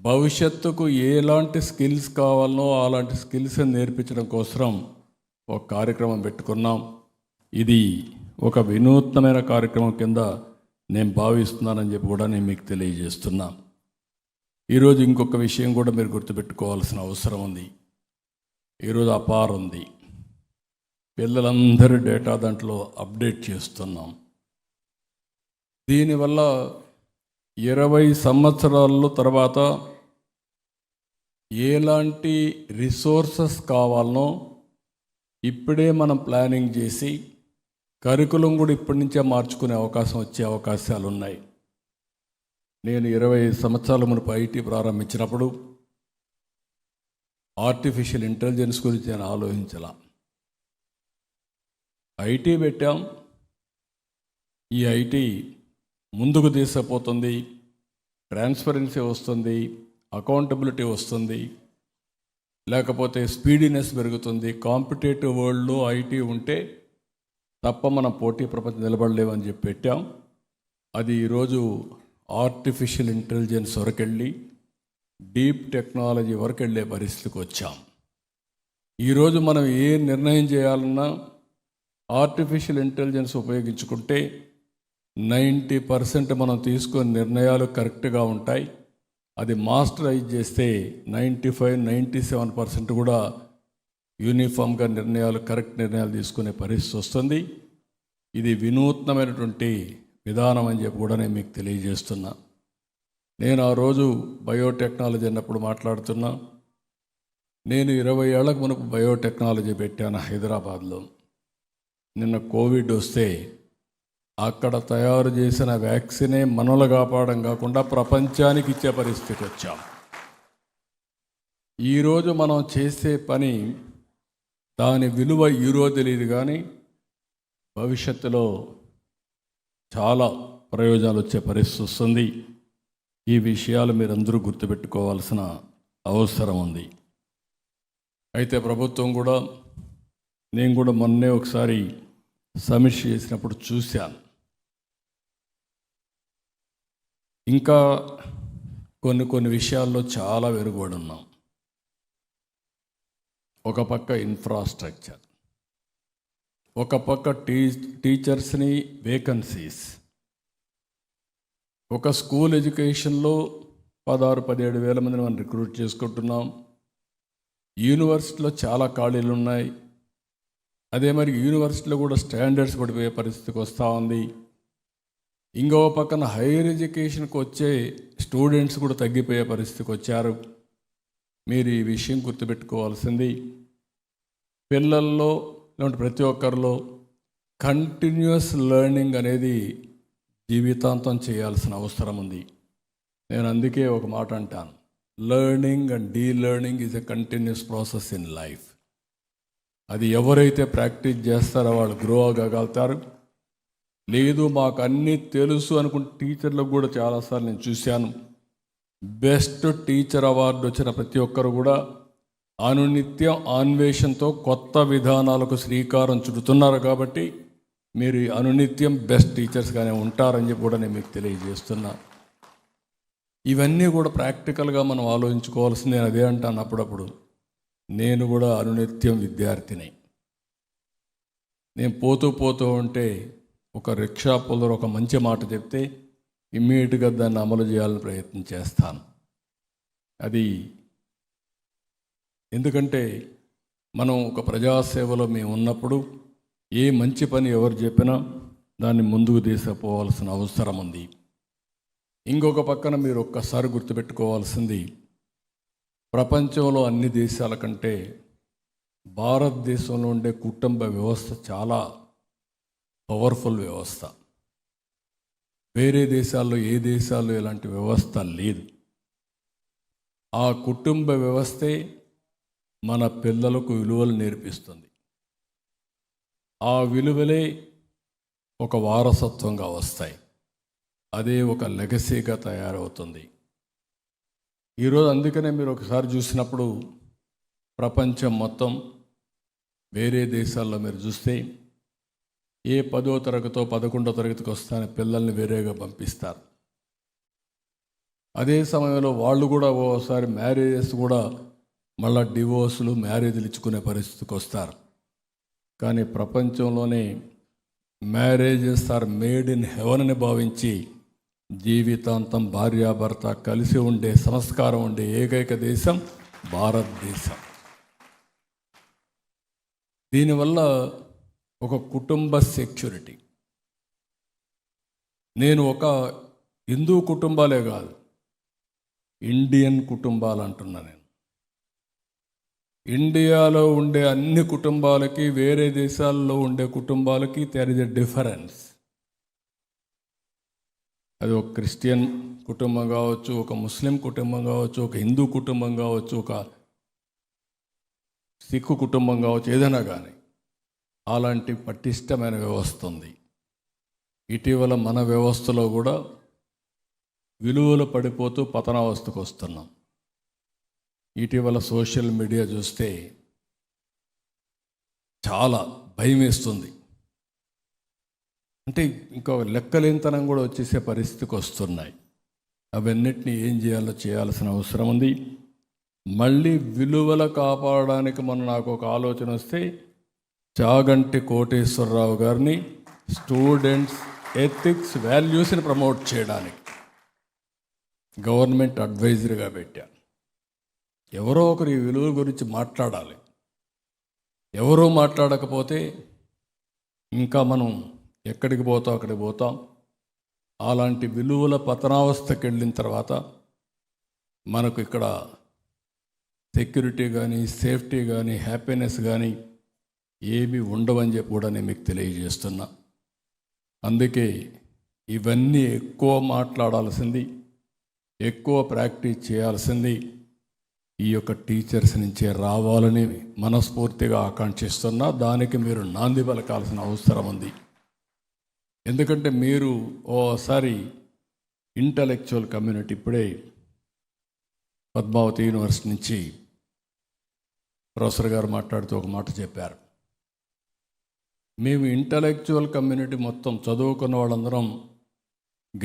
భవిష్యత్తుకు ఎలాంటి స్కిల్స్ కావాలనో అలాంటి స్కిల్స్ నేర్పించడం కోసం ఒక కార్యక్రమం పెట్టుకున్నాం. ఇది ఒక వినూత్నమైన కార్యక్రమం కింద నేను భావిస్తున్నానని చెప్పి కూడా నేను మీకు తెలియజేస్తున్నా. ఈరోజు ఇంకొక విషయం కూడా మీరు గుర్తుపెట్టుకోవాల్సిన అవసరం ఉంది. ఈరోజు అపార్ ఉంది. పిల్లలందరి డేటా దాంట్లో అప్డేట్ చేస్తున్నాం. దీనివల్ల ఇరవై సంవత్సరాల తర్వాత ఎలాంటి రిసోర్సెస్ కావాలనో ఇప్పుడే మనం ప్లానింగ్ చేసి కరికులం కూడా ఇప్పటి నుంచే మార్చుకునే అవకాశం వచ్చే అవకాశాలు ఉన్నాయి. నేను ఇరవై సంవత్సరాల మునుపు ఐటీ ప్రారంభించినప్పుడు ఆర్టిఫిషియల్ ఇంటెలిజెన్స్ గురించి నేను ఆలోచించాల. ఐటీ పెట్టాం. ఈ ఐటీ ముందుకు తీసుకుపోతుంది ట్రాన్స్పరెన్సీ వస్తుంది అకౌంటబిలిటీ వస్తుంది లేకపోతే స్పీడీనెస్ పెరుగుతుంది. కాంపిటేటివ్ వరల్డ్లో ఐటీ ఉంటే తప్ప మనం పోటీ ప్రపంచం నిలబడలేమని చెప్పి పెట్టాం. అది ఈరోజు ఆర్టిఫిషియల్ ఇంటెలిజెన్స్ వరకెళ్ళి డీప్ టెక్నాలజీ వరకు వెళ్ళే పరిస్థితికి వచ్చాం. ఈరోజు మనం ఏ నిర్ణయం చేయాలన్నా ఆర్టిఫిషియల్ ఇంటెలిజెన్స్ ఉపయోగించుకుంటే నైంటీ పర్సెంట్ మనం తీసుకునే నిర్ణయాలు కరెక్ట్గా ఉంటాయి. అది మాస్టరైజ్ చేస్తే ninety five ninety seven percent కూడా యూనిఫామ్గా నిర్ణయాలు కరెక్ట్ నిర్ణయాలు తీసుకునే పరిస్థితి వస్తుంది. ఇది వినూత్నమైనటువంటి విధానం అని చెప్పి కూడా నేను మీకు తెలియజేస్తున్నా. నేను ఆ రోజు బయోటెక్నాలజీ అన్నప్పుడు మాట్లాడుతున్నా. నేను ఇరవై ఏళ్ళకు మునుపు బయోటెక్నాలజీ పెట్టాను హైదరాబాద్లో. నిన్న కోవిడ్ వస్తే అక్కడ తయారు చేసిన వ్యాక్సినే మనలు కాపాడడం కాకుండా ప్రపంచానికి ఇచ్చే పరిస్థితికి వచ్చాం. ఈరోజు మనం చేసే పని దాని విలువ ఈరోజు తెలియదు కానీ భవిష్యత్తులో చాలా ప్రయోజనాలు వచ్చే పరిస్థితి వస్తుంది. ఈ విషయాలు మీరందరూ గుర్తుపెట్టుకోవాల్సిన అవసరం ఉంది. అయితే ప్రభుత్వం కూడా నేను కూడా మొన్నే ఒకసారి సమీక్ష చేసినప్పుడు చూశాను. ఇంకా కొన్ని కొన్ని విషయాల్లో చాలా వెనుకబడి ఉన్నాం. ఒక పక్క ఇన్ఫ్రాస్ట్రక్చర్ ఒక పక్క టీ టీచర్స్ని వేకన్సీస్ ఒక స్కూల్ ఎడ్యుకేషన్లో పదహారు పదిహేడు వేల మందిని మనం రిక్రూట్ చేసుకుంటున్నాం. యూనివర్సిటీలో చాలా ఖాళీలు ఉన్నాయి. అదే మరి యూనివర్సిటీలో కూడా స్టాండర్డ్స్ పడిపోయే పరిస్థితికి వస్తూ ఉంది. ఇంకో పక్కన హైయర్ ఎడ్యుకేషన్కి వచ్చే స్టూడెంట్స్ కూడా తగ్గిపోయే పరిస్థితికి వచ్చారు. మీరు ఈ విషయం గుర్తుపెట్టుకోవాల్సింది పిల్లల్లో లేదంటే ప్రతి ఒక్కరిలో కంటిన్యూస్ లెర్నింగ్ అనేది జీవితాంతం చేయాల్సిన అవసరం ఉంది. నేను అందుకే ఒక మాట అంటాను learning and delearning is a continuous process in life అది ఎవరైతే ప్రాక్టీస్ చేస్తారో వాళ్ళు గ్రో అవ్వగలుగుతారు. లేదు మాకు అన్నీ తెలుసు అనుకుంటే టీచర్లకు కూడా చాలాసార్లు నేను చూశాను. బెస్ట్ టీచర్ అవార్డు వచ్చిన ప్రతి ఒక్కరు కూడా అనునిత్యం అన్వేషణతో కొత్త విధానాలకు శ్రీకారం చుడుతున్నారు కాబట్టి మీరు అనునిత్యం బెస్ట్ టీచర్స్గానే ఉంటారని చెప్పి కూడా నేను మీకు తెలియజేస్తున్నా. ఇవన్నీ కూడా ప్రాక్టికల్గా మనం ఆలోచించుకోవాల్సింది నేను అదే అంటాను అప్పుడప్పుడు. నేను కూడా అనునిత్యం విద్యార్థిని. నేను పోతూ పోతూ ఉంటే ఒక రిక్షా పొలరు ఒక మంచి మాట చెప్తే ఇమ్మీడియట్గా దాన్ని అమలు చేయాలని ప్రయత్నం చేస్తాను. అది ఎందుకంటే మనం ఒక ప్రజాసేవలో మేము ఉన్నప్పుడు ఏ మంచి పని ఎవరు చెప్పినా దాన్ని ముందుకు తీసుకుపోవాల్సిన అవసరం ఉంది. ఇంకొక పక్కన మీరు ఒక్కసారి గుర్తుపెట్టుకోవాల్సింది ప్రపంచంలో అన్ని దేశాల కంటే భారతదేశంలో ఉండే కుటుంబ వ్యవస్థ చాలా పవర్ఫుల్ వ్యవస్థ. వేరే దేశాల్లో ఏ దేశాల్లో ఇలాంటి వ్యవస్థ లేదు. ఆ కుటుంబ వ్యవస్థే మన పిల్లలకు విలువలు నేర్పిస్తుంది. ఆ విలువలే ఒక వారసత్వంగా వస్తాయి. అదే ఒక లెగసీగా తయారవుతుంది. ఈరోజు అందుకనే మీరు ఒకసారి చూసినప్పుడు ప్రపంచం మొత్తం వేరే దేశాల్లో మీరు చూస్తే ఏ పదో తరగతో పదకొండో తరగతికి వస్తానే పిల్లల్ని వేరేగా పంపిస్తారు. అదే సమయంలో వాళ్ళు కూడా ఓసారి మ్యారేజెస్ కూడా మళ్ళా డివోర్సులు మ్యారేజ్లు ఇచ్చుకునే పరిస్థితికి వస్తారు. కానీ ప్రపంచంలోనే marriages are made in heaven అని భావించి జీవితాంతం భార్యాభర్త కలిసి ఉండే సంస్కారం ఉండే ఏకైక దేశం భారతదేశం. దీనివల్ల ఒక కుటుంబ సెక్యూరిటీ. నేను ఒక హిందూ కుటుంబాలే కాదు ఇండియన్ కుటుంబాలు అంటున్నా నేను. ఇండియాలో ఉండే అన్ని కుటుంబాలకి వేరే దేశాల్లో ఉండే కుటుంబాలకి దర్ ఇస్ ఎ డిఫరెన్స్ అది ఒక క్రిస్టియన్ కుటుంబం కావచ్చు ఒక ముస్లిం కుటుంబం కావచ్చు ఒక హిందూ కుటుంబం కావచ్చు ఒక సిక్కు కుటుంబం కావచ్చు ఏదైనా కానీ. అలాంటి పటిష్టమైన వ్యవస్థ ఉంది. ఇటీవల మన వ్యవస్థలో కూడా విలువలు పడిపోతూ పతనావస్థకు వస్తున్నాం. ఇటీవల సోషల్ మీడియా చూస్తే చాలా భయం వేస్తుంది అంటే ఇంకా లెక్కలేనితనం కూడా వచ్చేసే పరిస్థితికి వస్తున్నాయి. అవన్నిటిని ఏం చేయాలో చేయాల్సిన అవసరం ఉంది. మళ్ళీ విలువలు కాపాడడానికి మనం నాకు ఒక ఆలోచన వస్తే చాగంటి కోటేశ్వరరావు గారిని స్టూడెంట్స్ ఎథిక్స్ వాల్యూస్ని ప్రమోట్ చేయడానికి గవర్నమెంట్ అడ్వైజర్గా పెట్టా. ఎవరో ఒకరు ఈ విలువ గురించి మాట్లాడాలి. ఎవరూ మాట్లాడకపోతే ఇంకా మనం ఎక్కడికి పోతాం అక్కడికి పోతాం. అలాంటి విలువల పతనావస్థకి వెళ్ళిన తర్వాత మనకు ఇక్కడ సెక్యూరిటీ కానీ సేఫ్టీ కానీ హ్యాపీనెస్ కానీ ఏమీ ఉండవని చెప్పి కూడా నేను మీకు తెలియజేస్తున్నా. అందుకే ఇవన్నీ ఎక్కువ మాట్లాడాల్సింది ఎక్కువ ప్రాక్టీస్ చేయాల్సింది ఈ యొక్క టీచర్స్ నుంచే రావాలని మనస్ఫూర్తిగా ఆకాంక్షిస్తున్నా. దానికి మీరు నాంది పలకాల్సిన అవసరం ఉంది. ఎందుకంటే మీరు ఓసారి ఇంటలెక్చువల్ కమ్యూనిటీ ఇప్పుడే పద్మావతి యూనివర్సిటీ నుంచి ప్రొఫెసర్ గారు మాట్లాడుతూ ఒక మాట చెప్పారు. మేము ఇంటలెక్చువల్ కమ్యూనిటీ మొత్తం చదువుకున్న వాళ్ళందరం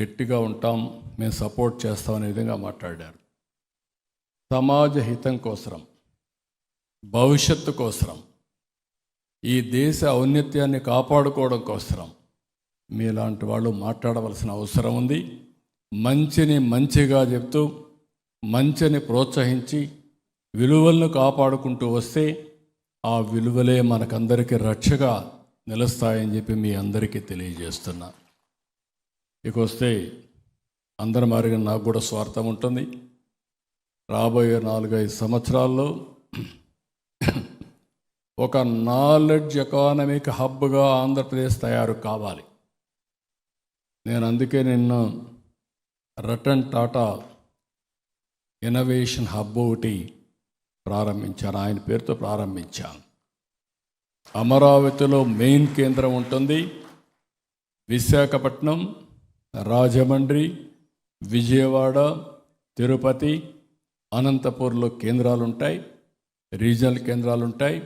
గట్టిగా ఉంటాం మేము సపోర్ట్ చేస్తాం అనే విధంగా మాట్లాడారు. సమాజ హితం కోసరం భవిష్యత్తు కోసరం ఈ దేశ ఔన్నత్యాన్ని కాపాడుకోవడం కోసరం మీలాంటి వాళ్ళు మాట్లాడవలసిన అవసరం ఉంది. మంచిని మంచిగా చెప్తూ మంచిని ప్రోత్సహించి విలువలను కాపాడుకుంటూ వస్తే ఆ విలువలే మనకందరికీ రక్షగా నిలుస్తాయని చెప్పి మీ అందరికీ తెలియజేస్తున్నా. ఇక వస్తే అందరి మారిగా నాకు కూడా స్వార్థం ఉంటుంది. రాబోయే నాలుగైదు సంవత్సరాల్లో ఒక నాలెడ్జ్ ఎకానమిక్ హబ్గా ఆంధ్రప్రదేశ్ తయారు కావాలి. నేను అందుకే నిన్న రతన్ టాటా ఇన్నోవేషన్ హబ్ ఒకటి ప్రారంభించాను. ఆయన పేరుతో ప్రారంభించాను. అమరావతిలో మెయిన్ కేంద్రం ఉంటుంది. విశాఖపట్నం రాజమండ్రి విజయవాడ తిరుపతి అనంతపూర్లో కేంద్రాలు ఉంటాయి రీజనల్ కేంద్రాలు ఉంటాయి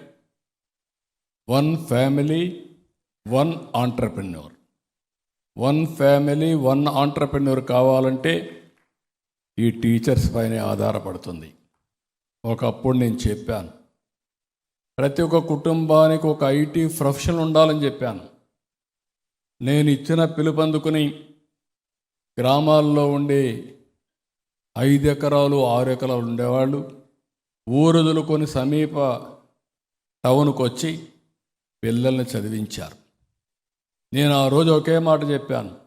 one family one entrepreneur. One family one entrepreneur కావాలంటే ఈ టీచర్స్ పైనే ఆధారపడుతుంది. ఒకప్పుడు నేను చెప్పాను ప్రతి ఒక్క కుటుంబానికి ఒక ఐటీ ప్రొఫెషన్ ఉండాలని చెప్పాను. నేను ఇచ్చిన పిలుపందుకుని గ్రామాల్లో ఉండే ఐదు ఎకరాలు ఆరు ఎకరాలు ఉండేవాళ్ళు. ఊరుదులుకొని సమీప టౌన్కి వచ్చి పిల్లల్ని చదివించారు. నేను ఆ రోజు ఒకే మాట చెప్పాను.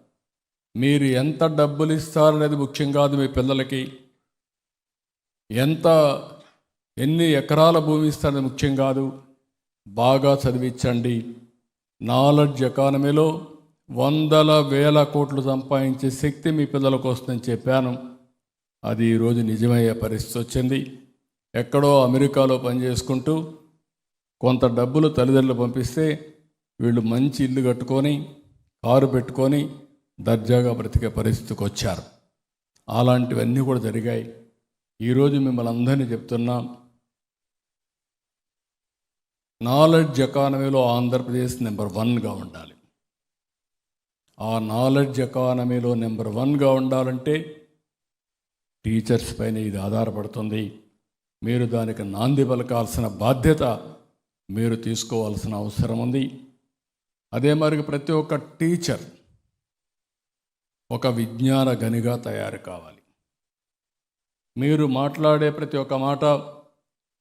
మీరు ఎంత డబ్బులు ఇస్తారనేది ముఖ్యం కాదు మీ పిల్లలకి. ఎంత ఎన్ని ఎకరాల భూమి ఇస్తారనేది ముఖ్యం కాదు. బాగా చదివించండి. నాలెడ్జ్ ఎకానమీలో వందల వేల కోట్లు సంపాదించే శక్తి మీ పిల్లలకు వస్తుందని చెప్పాను. అది ఈరోజు నిజమయ్యే పరిస్థితి వచ్చింది. ఎక్కడో అమెరికాలో పనిచేసుకుంటూ కొంత డబ్బులు తల్లిదండ్రులు పంపిస్తే వీళ్ళు మంచి ఇల్లు కట్టుకొని కారు పెట్టుకొని దర్జాగా బ్రతికే పరిస్థితికి వచ్చారు. అలాంటివన్నీ కూడా జరిగాయి. ఈరోజు మిమ్మల్ని అందరినీ చెప్తున్నాం నాలెడ్జ్ ఎకానమీలో ఆంధ్రప్రదేశ్ నెంబర్ వన్గా ఉండాలి. ఆ నాలెడ్జ్ ఎకానమీలో నెంబర్ వన్గా ఉండాలంటే టీచర్స్ పైన ఇది ఆధారపడుతుంది. మీరు దానికి నాంది పలకాల్సిన బాధ్యత మీరు తీసుకోవాల్సిన అవసరం ఉంది. అదే మరి ప్రతి ఒక్క టీచర్ ఒక విజ్ఞాన గనిగా తయారు కావాలి. మీరు మాట్లాడే ప్రతి ఒక్క మాట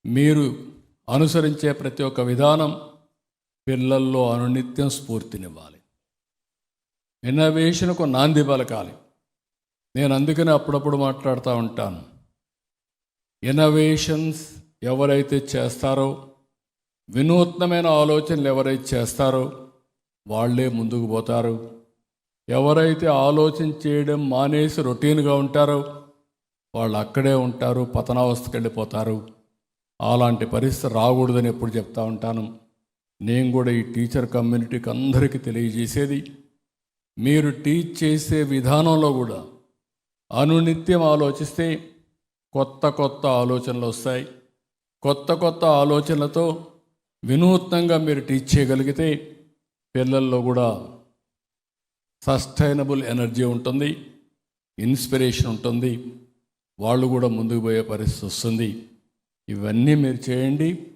మీరు అనుసరించే ప్రతి ఒక్క విధానం పిల్లల్లో అనునిత్యం స్ఫూర్తినివ్వాలి. ఇన్నోవేషన్కు నాంది పలకాలి. నేను అందుకనే అప్పుడప్పుడు మాట్లాడుతూ ఉంటాను. ఇన్నోవేషన్స్ ఎవరైతే చేస్తారో వినూత్నమైన ఆలోచనలు ఎవరైతే చేస్తారో వాళ్ళే ముందుకు పోతారు. ఎవరైతే ఆలోచన చేయడం మానేసి రొటీన్గా ఉంటారో వాళ్ళు అక్కడే ఉంటారు పతనావస్థకి వెళ్ళిపోతారు అలాంటి పరిస్థితి రాకూడదని ఎప్పుడు చెప్తా ఉంటాను. నేను కూడా ఈ టీచర్ కమ్యూనిటీకి అందరికీ తెలియజేసేది మీరు టీచ్ చేసే విధానంలో కూడా అనునిత్యం ఆలోచిస్తే కొత్త కొత్త ఆలోచనలు వస్తాయి. కొత్త కొత్త ఆలోచనలతో వినూత్నంగా మీరు టీచ్ చేయగలిగితే పిల్లల్లో కూడా సస్టైనబుల్ ఎనర్జీ ఉంటుంది ఇన్స్పిరేషన్ ఉంటుంది వాళ్ళు కూడా ముందుకు పోయే పరిస్థితి వస్తుంది. ఇవన్నీ మీరు చేయండి.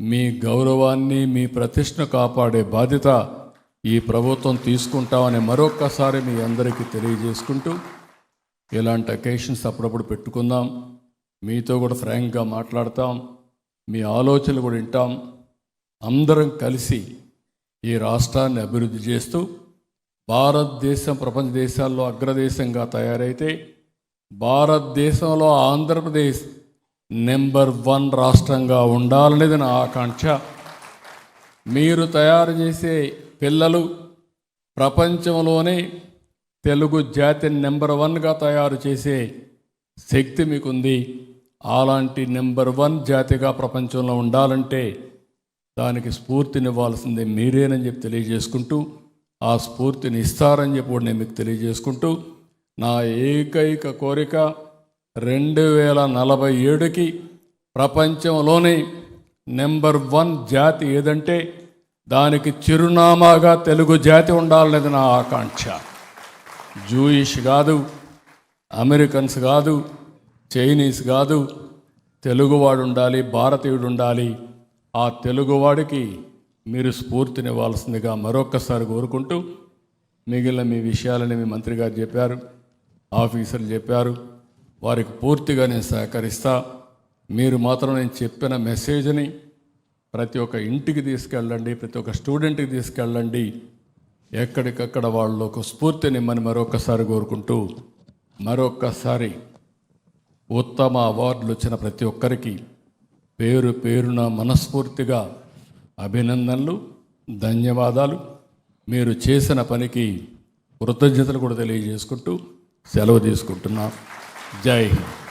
మీ గౌరవాన్ని మీ ప్రతిష్టను కాపాడే బాధ్యత ఈ ప్రభుత్వం తీసుకుంటామని మరొక్కసారి మీ అందరికీ తెలియజేసుకుంటూ ఇలాంటి అకేషన్స్ అప్పుడప్పుడు పెట్టుకుందాం. మీతో కూడా ఫ్రాంక్గా మాట్లాడతాం. మీ ఆలోచనలు కూడా వింటాం. అందరం కలిసి ఈ రాష్ట్రాన్ని అభివృద్ధి చేస్తూ భారతదేశం ప్రపంచ దేశాల్లో అగ్రదేశంగా తయారైతే భారతదేశంలో ఆంధ్రప్రదేశ్ నెంబర్ వన్ రాష్ట్రంగా ఉండాలనేది నా ఆకాంక్ష. మీరు తయారు చేసే పిల్లలు ప్రపంచంలోనే తెలుగు జాతిని నెంబర్ వన్గా తయారు చేసే శక్తి మీకుంది. అలాంటి నెంబర్ వన్ జాతిగా ప్రపంచంలో ఉండాలంటే దానికి స్ఫూర్తినివ్వాల్సిందే మీరేనని చెప్పి తెలియజేసుకుంటూ ఆ స్ఫూర్తిని ఇస్తారని చెప్పి నేను మీకు తెలియజేసుకుంటూ నా ఏకైక కోరిక రెండు వేల నలభై ఏడుకి ప్రపంచంలోనే నెంబర్ వన్ జాతి ఏదంటే దానికి చిరునామాగా తెలుగు జాతి ఉండాలనేది నా ఆకాంక్ష. జూయిష్ కాదు అమెరికన్స్ కాదు చైనీస్ కాదు తెలుగువాడు ఉండాలి భారతీయుడు ఉండాలి. ఆ తెలుగువాడికి మీరు స్ఫూర్తినివ్వాల్సిందిగా మరొక్కసారి కోరుకుంటూ మిగిలిన మీ విషయాలని మీ మంత్రి గారు చెప్పారు ఆఫీసర్లు చెప్పారు. వారికి పూర్తిగా నేను సహకరిస్తా. మీరు మాత్రం నేను చెప్పిన మెసేజ్ని ప్రతి ఒక్క ఇంటికి తీసుకెళ్ళండి ప్రతి ఒక్క స్టూడెంట్కి తీసుకెళ్ళండి. ఎక్కడికక్కడ వాళ్ళు ఒక స్ఫూర్తినిమ్మని మరొకసారి కోరుకుంటూ మరొకసారి ఉత్తమ అవార్డులు వచ్చిన ప్రతి ఒక్కరికి పేరు పేరున మనస్ఫూర్తిగా అభినందనలు ధన్యవాదాలు. మీరు చేసిన పనికి కృతజ్ఞతలు కూడా తెలియజేసుకుంటూ సెలవు తీసుకుంటున్నాను జై హింద్